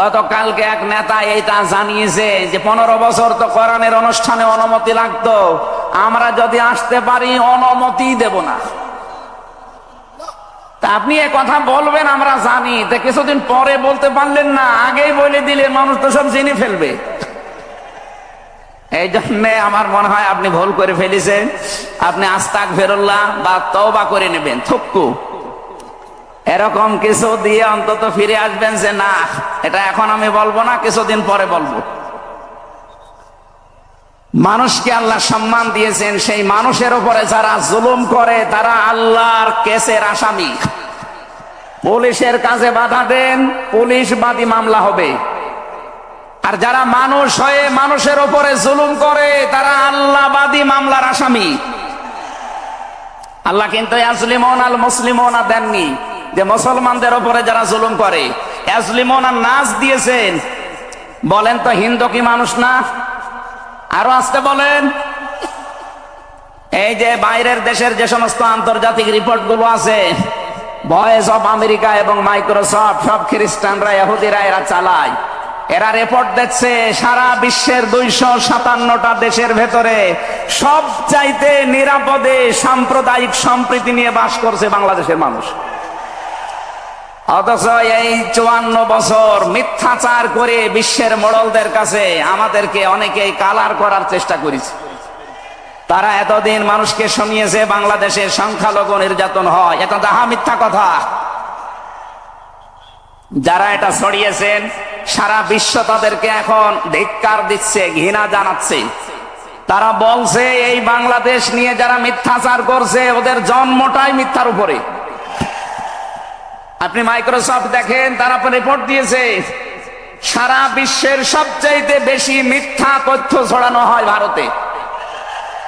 গতকালকে এক নেতা এইটা জানিয়েছে যে পনেরো বছর তো কোরআনের অনুষ্ঠানে অনুমতি লাগতো। আমরা যদি আসতে পারি, অনুমতি দেব না। তা আপনি এ কথা বলবেন, আমরা জানি। তা কিছুদিন পরে বলতে পারলেন না, আগেই বলে দিলে মানুষ তো সব জেনে ফেলবে। এই জন্যে আমার মনে হয় আপনি ভুল করে ফেলেছেন। আপনি আস্তাক ফেরল্লাহ বা তওবা করে নেবেন থুক্কু এরকম কিছু দিয়ে অন্তত ফিরে আসবেন যে, না, এটা এখন আমি বলব না, কিছুদিন পরে বলব। মানুষকে আল্লাহ সম্মান দিয়েছেন, সেই মানুষের উপরে যারা জুলুম করে, তারা আল্লাহর কেসের আসামি। পুলিশের কাজে বাধা দেন, পুলিশ বাদী মামলা হবে। আর যারা মানুষ হয়ে মানুষের উপরে জুলুম করে, তারা আল্লাহবাদী মামলার আসামি। আল্লাহ কিন্তু আল মুসলিমনা দেননি। যে মুসলমানদের উপরে যারা জুলুম করে। আসলিমন আর নাচ দিয়েছেন। বলেন তো, হিন্দু কি মানুষ না? আরও আসতে বলেন। এই যে বাইরের দেশের যে সমস্ত আন্তর্জাতিক রিপোর্টগুলো আছে ভয়েস অফ আমেরিকা এবং মাইক্রোসফট সব খ্রিস্টানরা এহুদিরা এরা চালায়। এরা রিপোর্ট দিচ্ছে, সারা বিশ্বের দুইশো সাতান্নটা দেশের ভেতরে সব চাইতে নিরাপদে, সাম্প্রদায়িক সম্প্রীতি নিয়ে বাস করছে বাংলাদেশের মানুষ। অথচ এই চুয়ান্ন বছর মিথ্যাচার করে বিশ্বের মোড়লদের কাছে আমাদেরকে অনেকেই কালার করার চেষ্টা করেছে। তারা এতদিন মানুষকে শুনিয়েছে বাংলাদেশের সংখ্যালঘু নির্যাতন হয়। এটা তাহা মিথ্যা কথা। যারা এটা ছড়িয়েছেন, সারা বিশ্ব তাদেরকে এখন ধিক্কার দিচ্ছে, ঘৃণা জানাচ্ছে। তারা বলছে, এই বাংলাদেশ নিয়ে যারা মিথ্যাচার করছে, ওদের জন্মটাই মিথ্যার উপরে। আপনি মাইক্রোসফট দেখেন, তারা রিপোর্ট দিয়েছে। সারা বিশ্বের সবচাইতে বেশি মিথ্যা তথ্য ছড়ানো হয় ভারতে।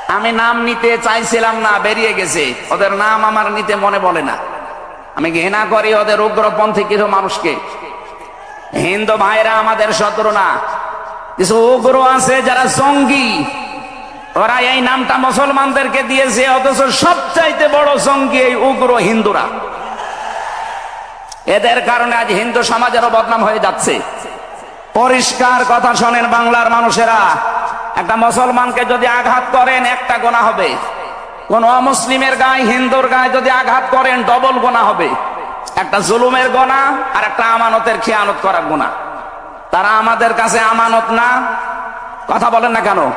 আমি নাম নিতে চাইছিলাম না, বেরিয়ে গেছে। ওদের নাম আমার নিতে মনে বলে না। আমি ঘৃণা করি ওদের উগ্রপন্থী কিছু মানুষকে। হিন্দু ভাইরা আমাদের শত্রু না। কিছু উগ্র আছে যারা জঙ্গি ওরা এই নামটা মুসলমানদেরকে দিয়েছে, অথচ সবচাইতে বড় জঙ্গি এই উগ্র হিন্দুরা। এদের কারণে আজ হিন্দু সমাজেরও বদনাম হয়ে যাচ্ছে। পরিষ্কার কথা শোনেন বাংলার মানুষেরা। একটা মুসলমানকে যদি আঘাত করেন, একটা গোনা হবে। কোন অমুসলিমের গায়ে, হিন্দুর গায়ে যদি আঘাত করেন ডবল গোনা হবে। একটা জুলুমের গোনা আর একটা আমানতের খেয়ানত করার গোনা। তারা আমাদের কাছে আমানত না। কথা বলেন না কেন?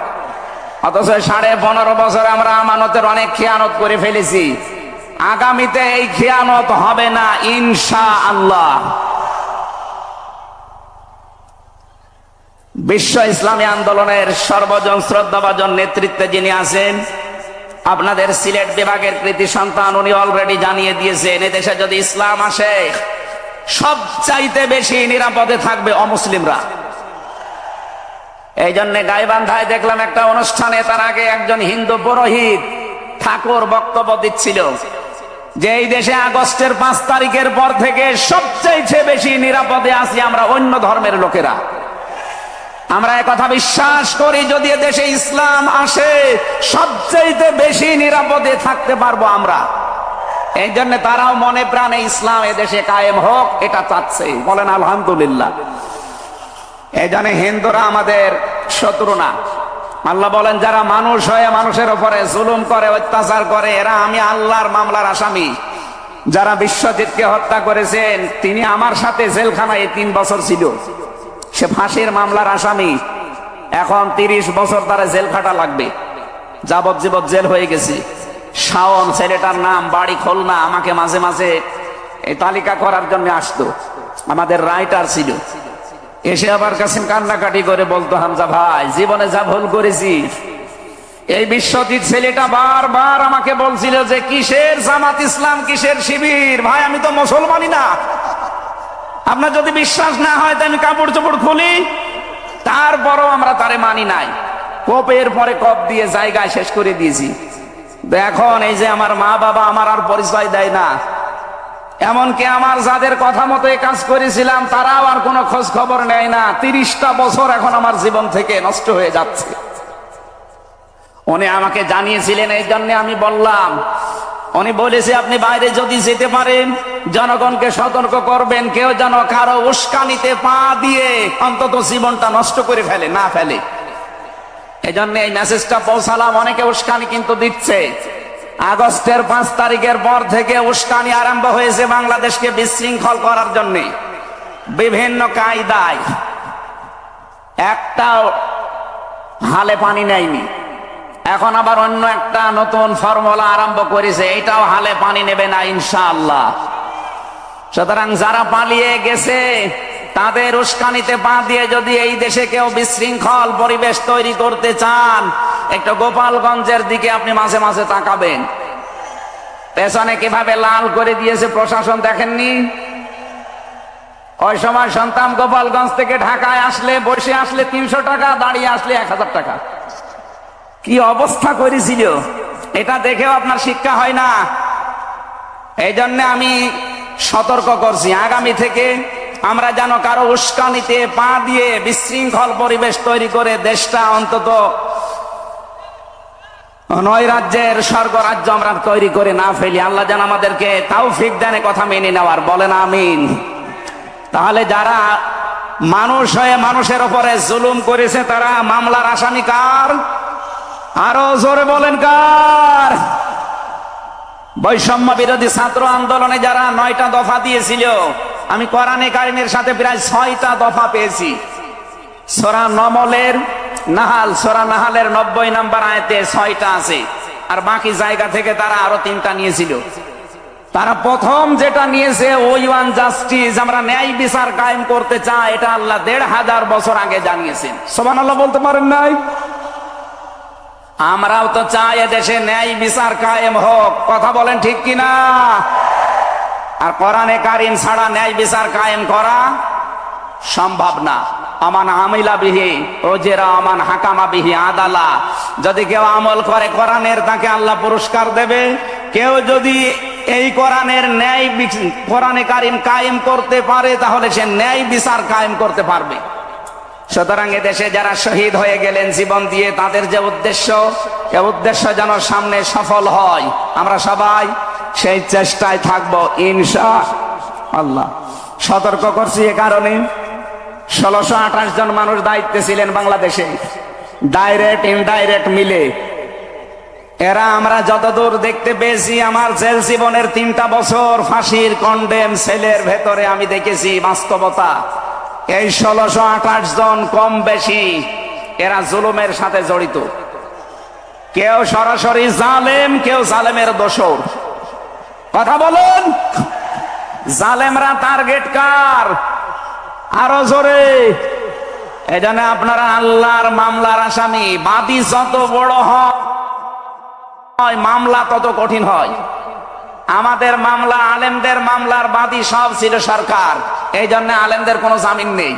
অথচ সাড়ে পনেরো বছর আমরা আমানতের অনেক খেয়ানত করে ফেলেছি। আগামীতে এই খেয়ানত হবে না ইনশা আল্লাহ বিশ্ব ইসলামী আন্দোলনের সর্বজন শ্রদ্ধাভাজন নেতৃত্বে যিনি আছেন, আপনাদের সিলেট বিভাগের কৃতি সন্তান উনি অলরেডি জানিয়ে দিয়েছেন, এদেশে যদি ইসলাম আসে সব চাইতে বেশি নিরাপদে থাকবে অমুসলিমরা। এই জন্য গাইবান্ধায় দেখলাম একটা অনুষ্ঠানে তার আগে একজন হিন্দু পুরোহিত ঠাকুর বক্তব্য দিচ্ছিল। যে এই দেশে আগস্টের পাঁচ তারিখের পর থেকে সবচেয়ে বেশি নিরাপদে আছি আমরা অন্য ধর্মের লোকেরা। আমরা কথা বিশ্বাস করি, যদি দেশে ইসলাম আসে, সবচাইতে বেশি নিরাপদে থাকতে পারব আমরা। এই জন্য তারাও মনে প্রাণে ইসলাম দেশে কায়েম হোক, এটা চাচ্ছে। বলেন, আলহামদুলিল্লাহ। এই জন্য হিন্দুরা আমাদের শত্রু না। আল্লাহ বলেন, যারা মানুষ হয়ে মানুষের উপরে জুলুম করে, অত্যাচার করে, এরা আমি আল্লাহর মামলার আসামি। যারা বিশ্বজিৎকে হত্যা করেছেন, তিনি আমার সাথে জেলখানায় তিন বছর ছিল। সে ফাঁসির মামলার আসামি। এখন তিরিশ বছর তারা জেল খাটা লাগবে যাবজ্জীবত জেল হয়ে গেছে। শাওন, ছেলেটার নাম, বাড়ি খোলনা, আমাকে মাঝে মাঝে এই তালিকা করার জন্য আসতো। আমাদের রাইটার ছিল। এসে আবার কাছে কান্নাকাটি করে বলতো, হামজা ভাই, জীবনে যা ভুল করেছি, এই বিশ্বজিৎ ছেলেটা বারবার আমাকে বলছিল যে কিসের জামাত ইসলাম, কিসের শিবির? ভাই, আমি তো মুসলমানই না। আপনার যদি বিশ্বাস না হয় তো আমি কাপড় চোপড় খুলি। তারপরও আমরা তারে মানি নাই। কপের পরে কপ দিয়ে জায়গায় শেষ করে দিয়েছি। এখন এই যে আমার মা বাবা আমার আর পরিচয় দেয় না। এমনকি আমার যাদের কথা মতো কাজ করেছিলাম, তারাও আর কোনো খোঁজ খবর নেয় না। তিরিশটা বছর এখন আমার জীবন থেকে নষ্ট হয়ে যাচ্ছে। উনি আমাকে জানিয়েছিলেন, এই জন্য আমি বললাম, উনি বলেছে, আপনি বাইরে যদি যেতে পারেন, জনগণকে সতর্ক করবেন, কেউ যেন কারও উস্কানিতে পা দিয়ে অন্তত জীবনটা নষ্ট করে ফেলে, না ফেলে। এই জন্য এই মেসেজটা পৌঁছালাম, অনেকে উস্কানি কিন্তু দিচ্ছে। আগস্টের পাঁচ তারিখের পর থেকে উস্কানি আরম্ভ হয়েছে বাংলাদেশকে বিশৃঙ্খল করার জন্য। বিভিন্ন কায়দায়। একটাও হালে পানি নেয়নি। এখন আবার অন্য একটা নতুন ফর্মুলা আরম্ভ করেছে, এটাও হালে পানি নেবে না ইনশাআল্লাহ। সুতরাং যারা পালিয়ে গেছে, তাদের উস্কানিতে পা দিয়ে যদি এই দেশে কেউ বিশৃঙ্খল পরিবেশ তৈরি করতে চান একটু গোপালগঞ্জের দিকে আপনি মাঝে মাঝে তাকাবেন। পেছনে কীভাবে লাল করে দিয়েছে প্রশাসন দেখেননি? ওই সময় সন্তান গোপালগঞ্জ থেকে ঢাকায় আসলে, বসে আসলে তিনশো টাকা, দাঁড়িয়ে আসলে এক হাজার টাকা। কি অবস্থা করেছিল? এটা দেখেও আপনার শিক্ষা হয় না। এই জন্য আমি সতর্ক করছি। আগামী থেকে আমরা যেন কারও উস্কানিতে পা দিয়ে বিশৃঙ্খল পরিবেশ তৈরি করে দেশটা অন্তত নয় রাজ্যের স্বর্গ রাজ্য আমরা তৈরি করে না ফেলি। আল্লাহ যেন আমাদেরকে তাও ফিক দেনে কথা মেনে নেওয়ার। বলেন আমিন। তাহলে যারা মানুষ হয়ে মানুষের ওপরে জুলুম করেছে, তারা মামলার আসামি কার? আরও জোরে বলেন কার? বৈষম্য বিরোধী ছাত্র আন্দোলনে যারা নয়টা দফা দিয়েছিল, আমি কোরআনে কারিমের সাথে প্রায় ছয়টা দফা পেয়েছি। সোরা নমলের নাহাল, সোরা নাহালের নব্বই নাম্বার আয়তে ছয়টা আছে। আর বাকি জায়গা থেকে তারা আরও তিনটা নিয়েছিল। তারা প্রথম যেটা নিয়েছে, ওই ওয়ান জাস্টিস, আমরা ন্যায় বিচার কায়েম করতে চাই। এটা আল্লাহ দেড় হাজার বছর আগে জানিয়েছেন। সোমান আল্লাহ বলতে পারেন নাই? আমরাও তো চাই দেশে ন্যায় বিচার কায়েম হোক। কথা বলেন ঠিক কিনা? আর কোরআনে কারিম ছাড়া ন্যায় বিচার কায়েম করা সম্ভব না। আমান আমিলা বিহি জেরা আমান হাকামা বিহি আদালা। যদি কেউ আমল করে কোরআনের, তাকে আল্লাহ পুরস্কার দেবে। কেউ যদি এই কোরআনের ন্যায় কোরআনে কারিম কায়েম করতে পারে, তাহলে সে ন্যায় বিচার কায়েম করতে পারবে। সুতরাং দেশে যারা শহীদ হয়ে গেলেন জীবন দিয়ে, তাদের যে উদ্দেশ্য, এ উদ্দেশ্য যেন সামনে সফল হয়। আমরা সবাই সেই চেষ্টায় থাকব, ইনশা আল্লাহ। সতর্ক করছি এ কারণে। ষোলোশো আঠাশ জন মানুষ দায়িত্বে ছিলেন বাংলাদেশে। ডাইরেক্ট ইনডাইরেক্ট মিলে। এরা আমরা যতদূর দেখতে পেয়েছি, আমার জেল জীবনের তিনটা বছর ফাঁসির কন্ডেম সেলের ভেতরে আমি দেখেছি বাস্তবতা। এই ষোলোশো আঠাশ জন কম বেশি এরা জুলুমের সাথে জড়িত। কেউ সরাসরি জালেম, কেউ জালেমের দোষর। কথা বলুন! জালেমরা টার্গেট কার? আরও জোরে। এই জন্য আপনারা আল্লাহর মামলার আসামি, বাদী যত বড় হয় মামলা তত কঠিন হয়। আমাদের মামলা, আলেমদের মামলার বাদী সব ছিল সরকার। এই জন্য আলেমদের কোনো জামিন নেই।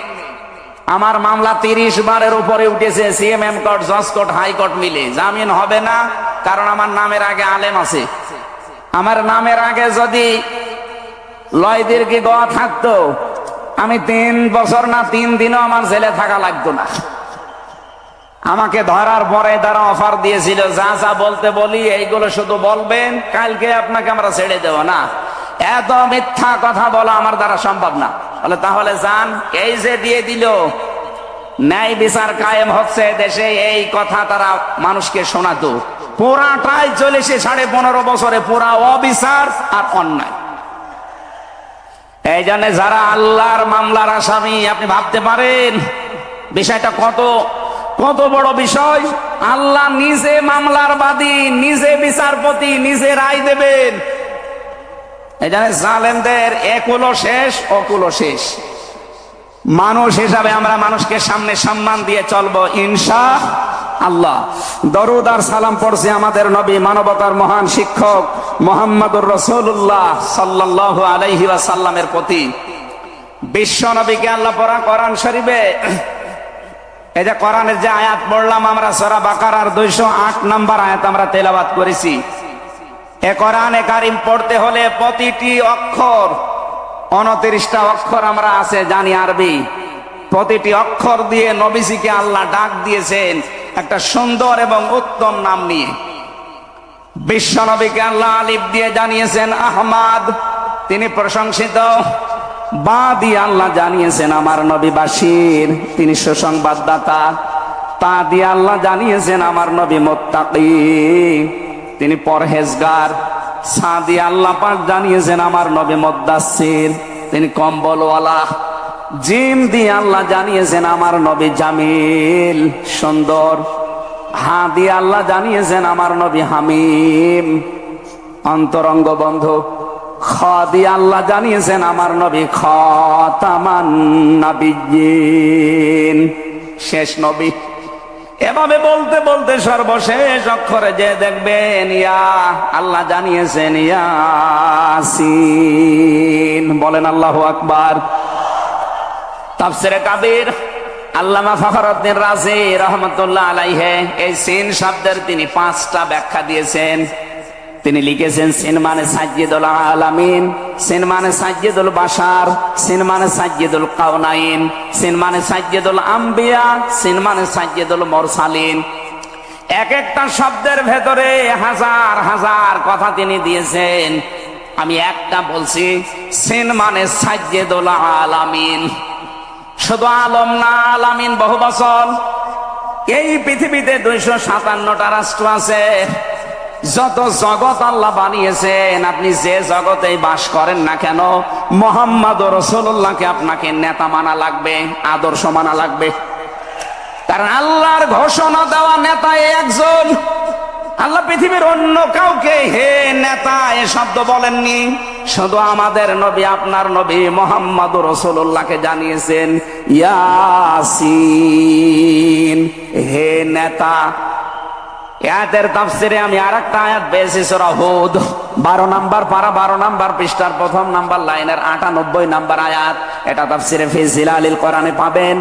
আমার মামলা তিরিশ বারের উপরে উঠেছে, সিএমএম কোর্ট, জজ কোর্ট হাইকোর্ট মিলে। জামিন হবে না, কারণ আমার নামের আগে আলেম আছে। আমার নামের আগে যদি লয় দীর্ঘি গোয়া থাকতো আমি তিন বছর না তিন দিনও আমার জেলে থাকা লাগতো না। আমাকে ধরার পরে তারা অফার দিয়েছিল, যা যা বলতে বলি, এইগুলো শুধু বলবেন, কালকে আপনাকে আমরা ছেড়ে দেব না। এত মিথ্যা কথা বলা আমার দ্বারা সম্ভব না। বলে, তাহলে যান, এই যে দিয়ে দিল, ন্যায় বিচার কায়েম হচ্ছে দেশে, এই কথা তারা মানুষকে শোনাতো। পুরাটাই চলেছে সাড়ে পনেরো বছরে পুরা অবিচার আর অন্যায়। এই জন্য যারা আল্লাহর মামলার আসামি, আপনি ভাবতে পারেন, বিষয়টা কত কত বড় বিষয়। আল্লাহ নিজে মামলার বাদী, নিজে বিচারপতি, নিজে রায় দেবেন। এই জন্য শেষ শেষ। মানুষ হিসাবে আমরা মানুষকে সামনে সম্মান দিয়ে চলবো, ইনশা আল্লাহ। দরুদ আর সালাম পড়ছে আমাদের নবী মানবতার মহান শিক্ষক মোহাম্মদুর রসুল্লাহ সাল্লাহ আলাইহি সাল্লামের প্রতি। বিশ্ব নবীকে আল্লাহ পড়া কোরআন শরীফে। এই যে কোরআনের যে আয়াত পড়লাম আমরা, সরা বাকার আর দুইশো আট নাম্বার আয়াত আমরা তেলাবাত করেছি। এ কোরআনে কারিম পড়তে হলে প্রতিটি অক্ষর, উনত্রিশটা অক্ষর আমরা আছে জানি আরবি। প্রতিটি অক্ষর দিয়ে নবীজিকে আল্লাহ ডাক দিয়েছেন। একটা সুন্দর এবং উত্তম নাম নিয়ে। বিশ্বনবীকে আল্লাহ আলিফ দিয়ে জানিয়েছেন, আহমাদ। তিনি প্রশংসিত। বা দিয়ে আল্লাহ জানিয়েছেন, আমার নবী বাসির তিনি সুসংবাদদাতা। তা দিয়ে আল্লাহ জানিয়েছেন, আমার নবী মোত্তাকি। তিনি পরহেজগার। সা দিয়ে আল্লাহ পাক জানিয়েছেন, আমার নবী মোদ্দাসির তিনি কম্বলওয়ালা। জিম দিয়ে আল্লাহ জানিয়েছেন, আমার নবী জামিল, সুন্দর। হা দিয়ে আল্লাহ জানিয়েছেন, আমার নবী হামিম। অন্তরঙ্গ বন্ধু, খ দিয়ে আল্লাহ জানিয়েছেন, আমার নবী খাতামান নবীন শেষ নবী। এভাবে বলতে বলতে সর্বশেষ অক্ষরে যে দেখবেন, ইয়া, আল্লাহ জানিয়েছেন, ইয়াসিন। বলেন আল্লাহ আকবার। তাফসিরে কাবির আল্লামা ফখরুদ্দিন রাজি রহমতুল্লাহ আলাইহে, এই সিন শব্দের তিনি পাঁচটা ব্যাখ্যা দিয়েছেন। তিনি লিখেছেন, সিন মানে সাজ্জিদুল আলামিন, সিন মানে সাজ্জিদুল বাশার, সিন মানে সাজ্জিদুল কাউনাইন সিন মানে সাজ্জিদুল আম্বিয়া, সিন মানে সাজ্জিদুল মোরসালিন। এক একটা শব্দের ভেতরে হাজার হাজার কথা তিনি দিয়েছেন। আমি একটা বলছি, সিন মানে সাজ্জেদুল আলামিন। শুধু আলম না, আলামিন বহু বছর। এই পৃথিবীতে দুইশো সাতান্নটা রাষ্ট্র আছে। যত জগৎ আল্লাহ বানিয়েছেন, আপনি যে জগতে বাস করেন না কেন মোহাম্মদ রসুল্লাহকে আপনাকে নেতা মানা লাগবে, আদর্শ মানা লাগবে। কারণ আল্লাহর ঘোষণা দেওয়া নেতা একজন। আল্লাহ পৃথিবীর অন্য কাউকে হে নেতা এ শব্দ বলেননি। শুধু আমাদের নবী, আপনার নবী মোহাম্মদ রসুল্লাহকে জানিয়েছেন, ইয়াসিন, হে নেতা আয়াতের তাফসিরে আমি আর একটা আয়াত পেয়েছি, সোরা বারো নাম্বার পারা, বারো নাম্বার পৃষ্ঠার প্রথম নাম্বার লাইনের আটানব্বই নাম্বার আয়াত। এটা তাফসিরে ফিজিল আলীল কোরআনে পাবেন।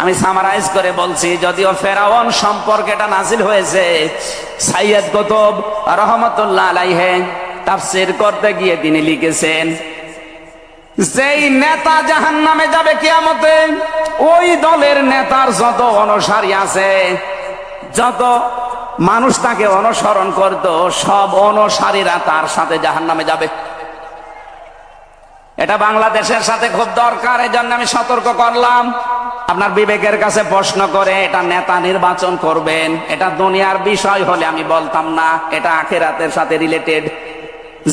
আমি সামারাইজ করে বলছি, যদিও ফেরাওয়ান সম্পর্কে এটা নাজিল হয়েছে সাইয়দ কুতুব রহমতুল্লাহ আলাইহে তাফসির করতে গিয়ে তিনি লিখেছেন, যেই নেতা জাহান নামে যাবে কিয়ামতে, ওই দলের নেতার যত অনুসারী আছে, যত মানুষ তাকে অনুসরণ করত, সব অনুসারীরা তার সাথে জাহান নামে যাবে। এটা বাংলাদেশের সাথে খুব দরকার এই জন্য আমি সতর্ক করলাম। আপনার বিবেকের কাছে প্রশ্ন করে, এটা নেতা নির্বাচন করবেন? এটা দুনিয়ার বিষয় হলে আমি বলতাম না, এটা আখেরাতের সাথে রিলেটেড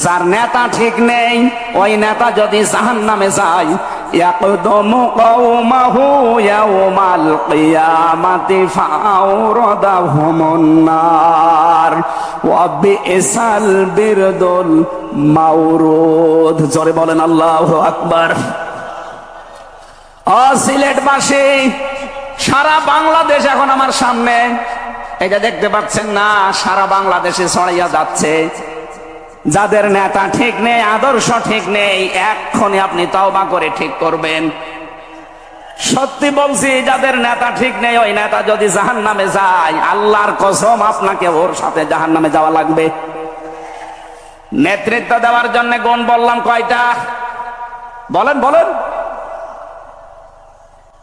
যার নেতা ঠিক নেই ওই নেতা যদি জাহান নামে যায় يقدم قومه يوم القيامة فأوردهم النار وبئس البرد المورود জোরে বলেন আল্লাহু আকবার ও সিলেটবাসী সারা বাংলাদেশ এখন আমার সামনে এটা দেখতে পাচ্ছেন না সারা বাংলাদেশে ছড়াইয়া যাচ্ছে যাদের নেতা ঠিক নেই, আদর্শ ঠিক নেই এক্ষণে আপনি তওবা করে ঠিক করবেন। সত্যি বলছি, যাদের নেতা ঠিক নেই, ওই নেতা যদি জাহান নামে যায়, আল্লাহর কসম আপনাকে ওর সাথে জাহান নামে যাওয়া লাগবে। নেতৃত্ব দেওয়ার জন্য গুণ বললাম কয়টা? বলেন বলেন।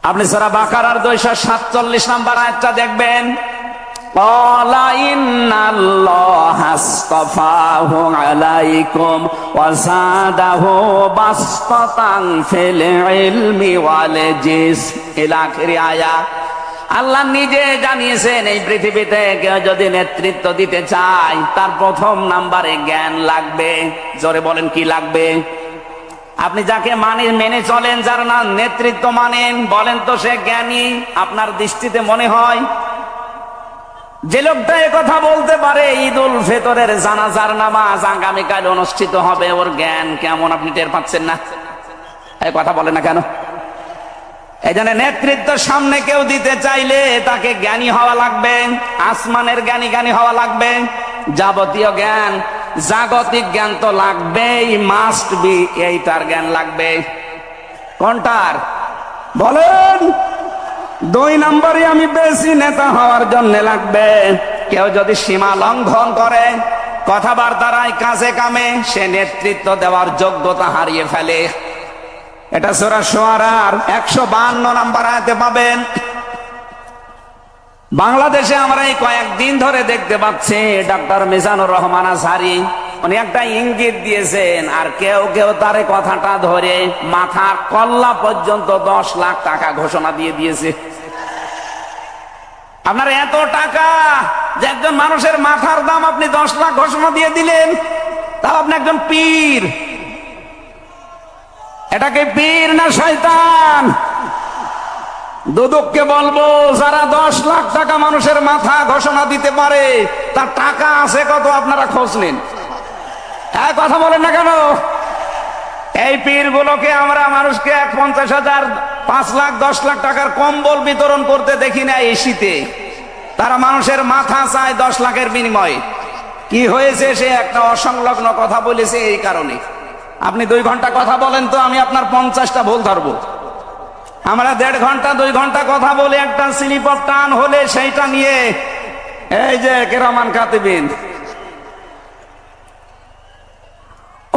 আপনি সারা বাকার দুইশো সাতচল্লিশ নাম্বার আয়াতটা দেখবেন। قال إن الله اصطفاه عليكم وزاده بسطة في العلم والجسم إلى آخر آية আল্লাহ নিজে জানিয়েছেন এই পৃথিবীতে কেউ যদি নেতৃত্ব দিতে চায় তার প্রথম নাম্বারে জ্ঞান লাগবে জোরে বলেন কি লাগবে আপনি যাকে মানে মেনে চলেন যার না নেতৃত্ব মানেন বলেন তো সে জ্ঞানী আপনার দৃষ্টিতে মনে হয় যে লোকটা কথা বলতে পারে ঈদ উল ফেতরের জানাজার নামাজ আগামীকাল অনুষ্ঠিত হবে। ওর জ্ঞান কেমন আপনি টের পাচ্ছেন না? এই কথা বলে না কেন? এই জন্য নেতৃত্ব সামনে কেউ দিতে চাইলে তাকে জ্ঞানী হওয়া লাগবে, আসমানের জ্ঞানী জ্ঞানী হওয়া লাগবে। যাবতীয় জ্ঞান, জাগতিক জ্ঞান তো লাগবেই মাস্ট বি এইটার জ্ঞান লাগবে। কোনটার? বলেন! দুই নম্বরে আমি বেশি নেতা হওয়ার জন্য লাগবে। কেউ যদি সীমা লঙ্ঘন করে কথাবার্তারায় কাজে কামে, সে নেতৃত্ব দেওয়ার যোগ্যতা হারিয়ে ফেলে। এটা সোরা সোয়ারার একশো বান্ন নাম্বার আয়তে পাবেন। বাংলাদেশে আমরা এই কয়েকদিন ধরে দেখতে পাচ্ছি ডাক্তার মিজানুর রহমান আজহারি উনি একটা ইঙ্গিত দিয়েছেন, আর কেউ কেউ তার কথাটা ধরে মাথার কল্লা পর্যন্ত দশ লাখ টাকা ঘোষণা দিয়ে দিয়েছে। আপনার এত টাকা যে একজন মানুষের মাথার দাম আপনি দশ লাখ ঘোষণা দিয়ে দিলেন তাও আপনি একজন পীর। এটাকে পীর না শয়তান? দুদককে বলব, যারা দশ লাখ টাকা মানুষের মাথা ঘোষণা দিতে পারে, তার টাকা আছে কত আপনারা খোঁজ নিন। এক কথা বলেন না কেন? এই পীর গুলোকে আমরা মানুষকে এক পঞ্চাশ হাজার, পাঁচ লাখ, দশ লাখ টাকার কম্বল বিতরণ করতে দেখি না এই শীতে। তারা মানুষের মাথা চায় দশ লাখের বিনিময়ে। কি হয়েছে সে একটা অসংলগ্ন কথা বলেছে এই কারণে। আপনি দুই ঘণ্টা কথা বলেন তো, আমি আপনার পঞ্চাশটা ভুল ধরবো। আমরা দেড় ঘণ্টা, দুই ঘণ্টা কথা বলে একটা স্লিপ অফ টান হলে সেইটা নিয়ে এই যে কেরামান কাতিবিন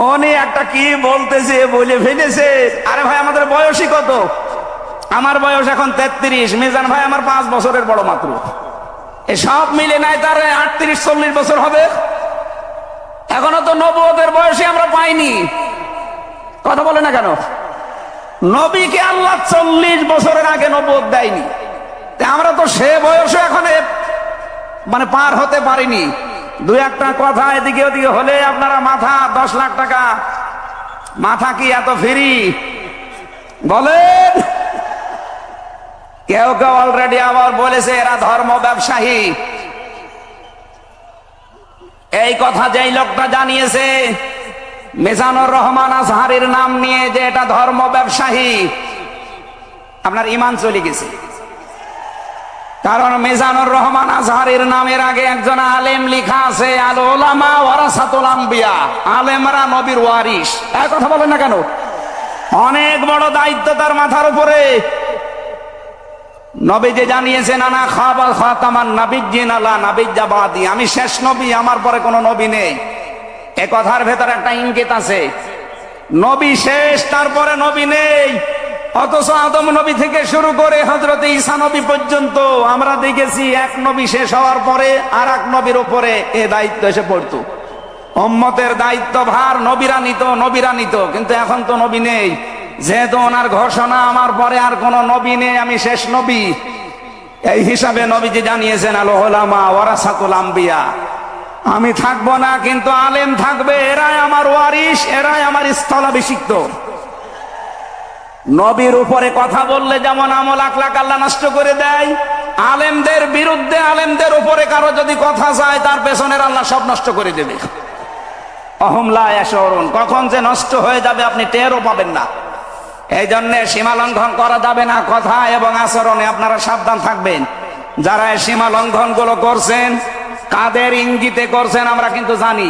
উনি একটা কি বলতেছে, বলে ফেলেছে। আরে ভাই, আমাদের বয়সই কত? আমার বয়স এখন তেত্রিশ। মিজান ভাই, আমার পাঁচ বছরের বড় মাত্র। এ সব মিলে নাই তার আটত্রিশ, চল্লিশ বছর হবে। এখনও তো নবদের বয়সে আমরা পাইনি। কথা বলে না কেন? নবীকে আল্লাহ চল্লিশ বছরের আগে নবদ দেয়নি। আমরা তো সে বয়সে এখন মানে পার হতে পারিনি। দু একটা কথা এদিকে ওদিকে হলে আপনারা মাথা দশ লাখ টাকা। মাথা কি এত ফ্রি বলেন। কেউ কেউ অলরেডি আবার বলেছে, এরা ধর্ম ব্যবসায়ী। এই কথা যেই লোকটা জানিয়েছে, মেজানুর রহমান আজহারির নাম নিয়ে যে এটা ধর্ম ব্যবসায়ী। আপনার ইমান চলে গেছে। কারণ মেজানুর রহমান আজহারির নামের আগে একজন আলেম লিখা আছে, আল ওলামা ওয়ারাসাতুল আলেমরা নবীর ওয়ারিস এক কথা বলেন না কেন? অনেক বড় দায়িত্ব তার মাথার উপরে। নবী যে জানিয়েছেন, আনা খাবার খাতামান নাবিজ্জিন আলা নাবিজ্জাবাদি আমি শেষ নবী, আমার পরে কোনো নবী নেই। এ কথার ভেতর একটা ইঙ্গিত আছে। নবী শেষ, তারপরে নবী নেই। অথচ আদম নবী থেকে শুরু করে হজরত ঈসা নবী পর্যন্ত আমরা দেখেছি এক নবী শেষ হওয়ার পরে আর এক নবীর উপরে এ দায়িত্ব এসে পড়তো। উম্মতের দায়িত্ব ভার, নবীরা নিত নবীরা নিত, কিন্তু এখন তো নবী নেই। যেহেতু ওনার ঘোষণা, আমার পরে আর কোন নবী নেই, আমি শেষ নবী। এই হিসাবে নবীজি জানিয়েছেন আলো হোলামা ওরাসাতুল আম্বিয়া। আমি থাকব না, কিন্তু আলেম থাকবে, এরাই আমার ওয়ারিস এরাই আমার স্থলাভিষিক্ত। নবীর উপরে কথা বললে যেমন আমল আখলাক আল্লাহ নষ্ট করে দেয়, আলেমদের বিরুদ্ধে আলেমদের উপরে কারও যদি কথা যায় তার পেছনের আল্লাহ সব নষ্ট করে দেবে। অহমলা এসরুন কখন যে নষ্ট হয়ে যাবে আপনি টেরও পাবেন না। এই জন্য সীমা লঙ্ঘন করা যাবে না কথা এবং আচরণে আপনারা সাবধান থাকবেন। যারা সীমা লঙ্ঘনগুলো করছেন, কাদের ইঙ্গিতে করছেন আমরা কিন্তু জানি।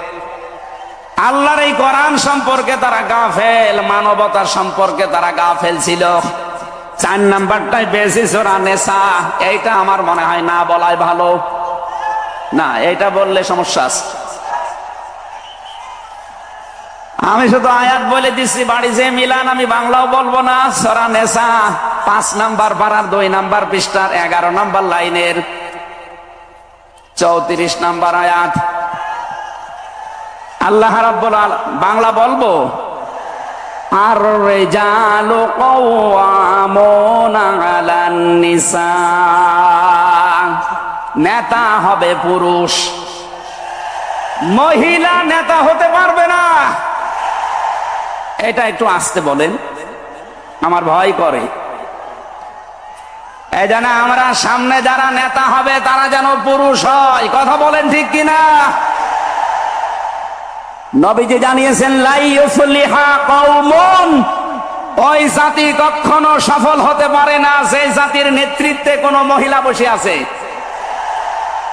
আল্লাহর এই কোরআন সম্পর্কে তারা গা ফেল মানবতার সম্পর্কে তারা গা ছিল। চার নাম্বারটাই বেশি সোরা নেশা, এইটা আমার মনে হয় না বলাই ভালো। না এটা বললে সমস্যা আছে। আমি শুধু আয়াত বলে দিচ্ছি, বাড়ি যে মিলান আমি বাংলাও বলব না, সরা নেশা, পাঁচ নাম্বার পাড়ার দুই নাম্বার পৃষ্ঠার এগারো নাম্বার লাইনের চৌত্রিশ নাম্বার আয়াত। আল্লাহ রাব্বুল বাংলা বলব? আর রেজালু নিসা। নেতা হবে পুরুষ। মহিলা নেতা হতে পারবে না। এটা একটু আসতে বলেন। আমার ভয় করে। এই যেন আমরা সামনে যারা নেতা হবে, তারা যেন পুরুষ হয়। কথা বলেন ঠিক কিনা? নবীজি জানিয়েছেন লাইফলিহা কওমুন। ওই জাতি কখনো সফল হতে পারে না সেই জাতির নেতৃত্বে কোনো মহিলা বসে আছে।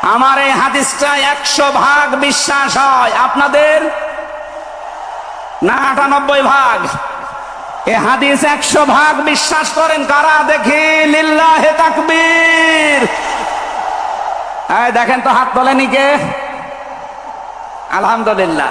আমার এই হাদিসটা একশো ভাগ বিশ্বাস হয়। আপনাদের? না, আটানব্বই ভাগ। এ হাদিস একশো ভাগ বিশ্বাস করেন। কারা দেখি? লিল্লাহে তাকবীর। দেখেন তো, হাত তোলেনি কে? আলহামদুলিল্লাহ।